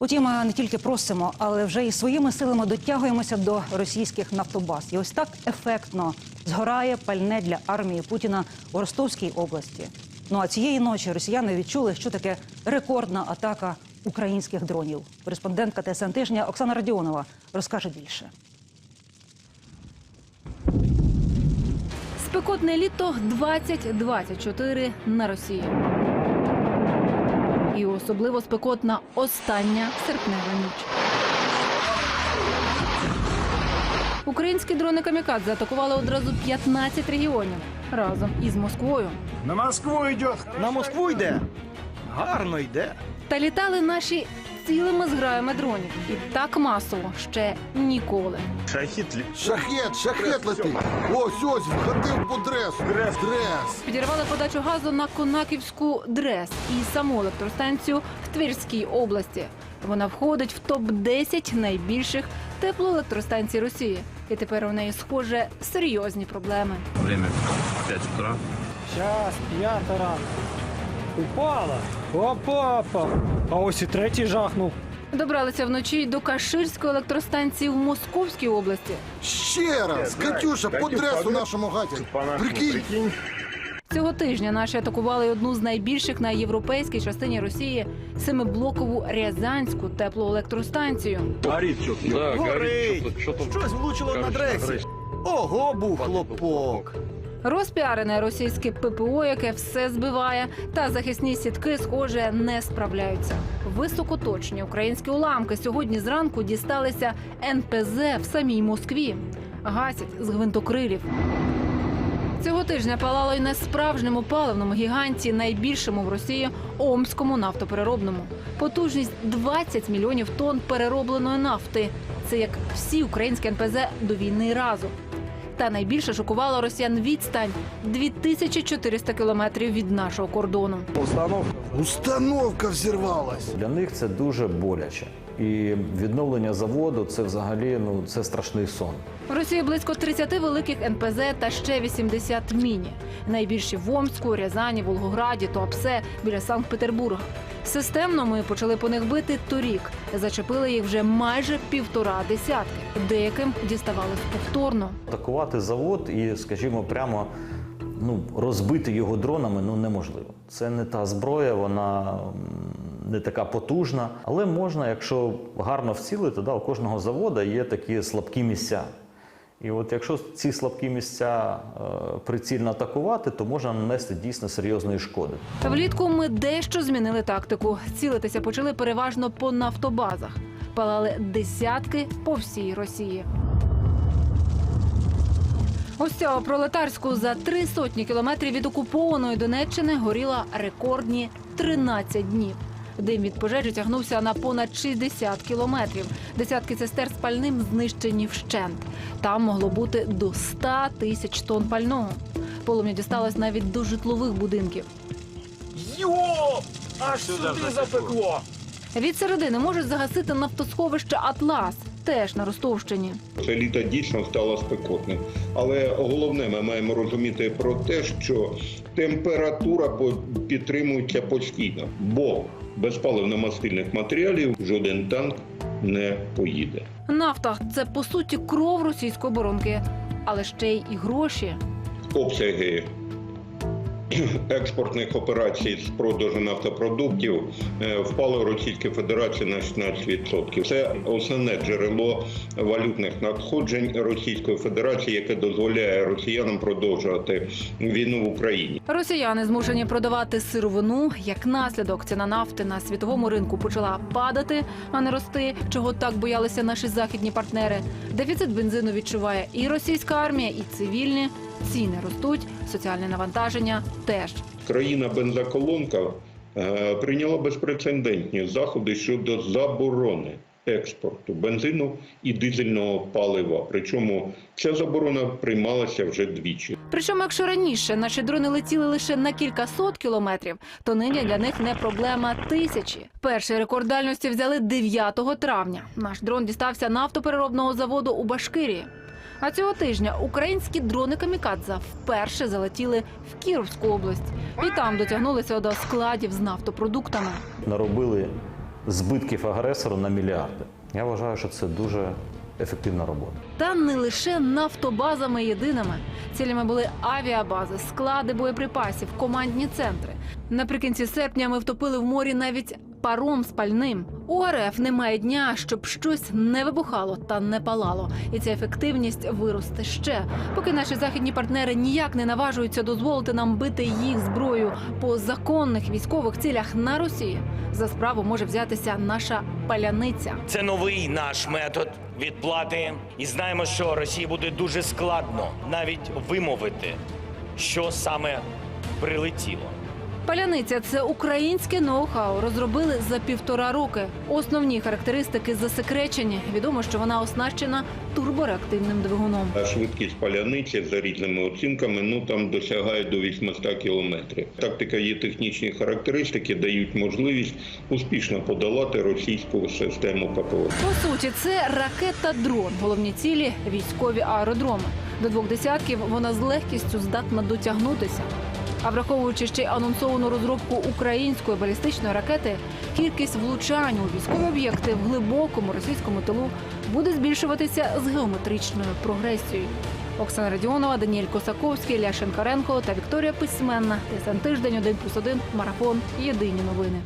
Утім, не тільки просимо, але вже і своїми силами дотягуємося до російських нафтобаз. І ось так ефектно згорає пальне для армії Путіна у Ростовській області. Ну а цієї ночі росіяни відчули, що таке рекордна атака українських дронів. Кореспондентка ТСН тижня Оксана Радіонова розкаже більше. Спекотне літо 2024 на Росії. І особливо спекотна остання серпнева ніч. Українські дрони камікадзе атакували одразу 15 регіонів разом із Москвою. На Москву йде! На Москву йде? Гарно йде. Та літали наші цілими зграями дронів. І так масово ще ніколи. Шахит ли? Шахет, шахет летить. Ось ось входив по дресу. Дрес. Дрес. Підірвали подачу газу на Конаківську ДРЕС і саму електростанцію в Тверській області. Вона входить в топ 10 найбільших теплоелектростанцій Росії. І тепер у неї схоже серйозні проблеми. Время 5 утра. Час, п'ята ранку. Упала. Опа-опа. А ось і третій жахнув. Добралися вночі й до Каширської електростанції в Московській області. Ще раз. Катюша, по дресу нашому гатять. Прикинь. Цього тижня наші атакували одну з найбільших на європейській частині Росії семиблокову Рязанську теплоелектростанцію. Горит что-то. Да, Горить. горит. Что-то, Щось влучило на дресі. Ого, був хлопок. Розпіарене російське ППО, яке все збиває, та захисні сітки, схоже, не справляються. Високоточні українські уламки сьогодні зранку дісталися НПЗ в самій Москві. Гасять з гвинтокрилів. Цього тижня палало й на справжньому паливному гіганті, найбільшому в Росії Омському нафтопереробному. Потужність 20 мільйонів тонн переробленої нафти. Це як всі українські НПЗ до війни разом. Та найбільше шокувала росіян відстань 2400 кілометрів від нашого кордону. Установка взірвалась. Для них це дуже боляче. І відновлення заводу це взагалі ну це страшний сон. В Росії близько 30 великих НПЗ та ще 80 міні. Найбільші в Омську, Рязані, Волгограді, Туапсе біля Санкт-Петербурга. Системно ми почали по них бити торік. Зачепили їх вже майже півтора десятки. Деяким діставалось повторно. Атакувати завод і, скажімо, прямо ну розбити його дронами ну неможливо. Це не та зброя, вона не така потужна, але можна, якщо гарно вцілити, да, у кожного заводу є такі слабкі місця. І от якщо ці слабкі місця е, прицільно атакувати, то можна нанести дійсно серйозної шкоди. Влітку ми дещо змінили тактику. Цілитися почали переважно по нафтобазах. Палали десятки по всій Росії. Ось цього пролетарську за три сотні кілометрів від окупованої Донеччини горіла рекордні 13 днів. Дим від пожежі тягнувся на понад 60 кілометрів. Десятки цистер з пальним знищені вщент. Там могло бути до 100 тисяч тонн пального. Полум'я дісталось навіть до житлових будинків. Йо! Аж сюди запекло. Від середини можуть загасити нафтосховище Атлас, теж на Ростовщині. Це літо дійсно стало спекотним. Але головне, ми маємо розуміти про те, що температура підтримується постійно, бо без паливно-мастильних матеріалів жоден танк не поїде. Нафта це по суті кров російської оборонки, але ще й і гроші. Обсяги експортних операцій з продажу нафтопродуктів е, впали у Російській Федерації на 16%. Це основне джерело валютних надходжень Російської Федерації, яке дозволяє росіянам продовжувати війну в Україні. Росіяни змушені продавати сировину. Як наслідок ціна нафти на світовому ринку почала падати, а не рости, чого так боялися наші західні партнери. Дефіцит бензину відчуває і російська армія, і цивільні. Ціни ростуть, соціальне навантаження теж. Країна бензоколонка е, прийняла безпрецедентні заходи щодо заборони експорту бензину і дизельного палива. Причому ця заборона приймалася вже двічі. Причому, якщо раніше наші дрони летіли лише на кілька сот кілометрів, то нині для них не проблема тисячі. Перший рекорд дальності взяли 9 травня. Наш дрон дістався нафтопереробного заводу у Башкирії. А цього тижня українські дрони камікадзе вперше залетіли в Кіровську область і там дотягнулися до складів з нафтопродуктами. Наробили збитків агресору на мільярди. Я вважаю, що це дуже ефективна робота. Та не лише нафтобазами єдиними. Цілями були авіабази, склади боєприпасів, командні центри. Наприкінці серпня ми втопили в морі навіть паром з пальним. У РФ немає дня, щоб щось не вибухало та не палало. І ця ефективність виросте ще, поки наші західні партнери ніяк не наважуються дозволити нам бити їх зброю по законних військових цілях на Росії. За справу може взятися наша паляниця. Це новий наш метод відплати, і знаємо, що Росії буде дуже складно навіть вимовити, що саме прилетіло. Паляниця це українське ноу-хау. Розробили за півтора роки. Основні характеристики засекречені. Відомо, що вона оснащена турбореактивним двигуном. Швидкість паляниці за різними оцінками ну там досягає до 800 кілометрів. Тактика є технічні характеристики, дають можливість успішно подолати російську систему ППО. По суті, це ракета-дрон. Головні цілі військові аеродроми. До двох десятків вона з легкістю здатна дотягнутися. А враховуючи ще анонсовану розробку української балістичної ракети, кількість влучань у військові об'єкти в глибокому російському тилу буде збільшуватися з геометричною прогресією. Оксана Радіонова, Даніель Косаковський, Ляшенкаренко та Вікторія Письменна. ТСН тиждень 1+,1, марафон. Єдині новини.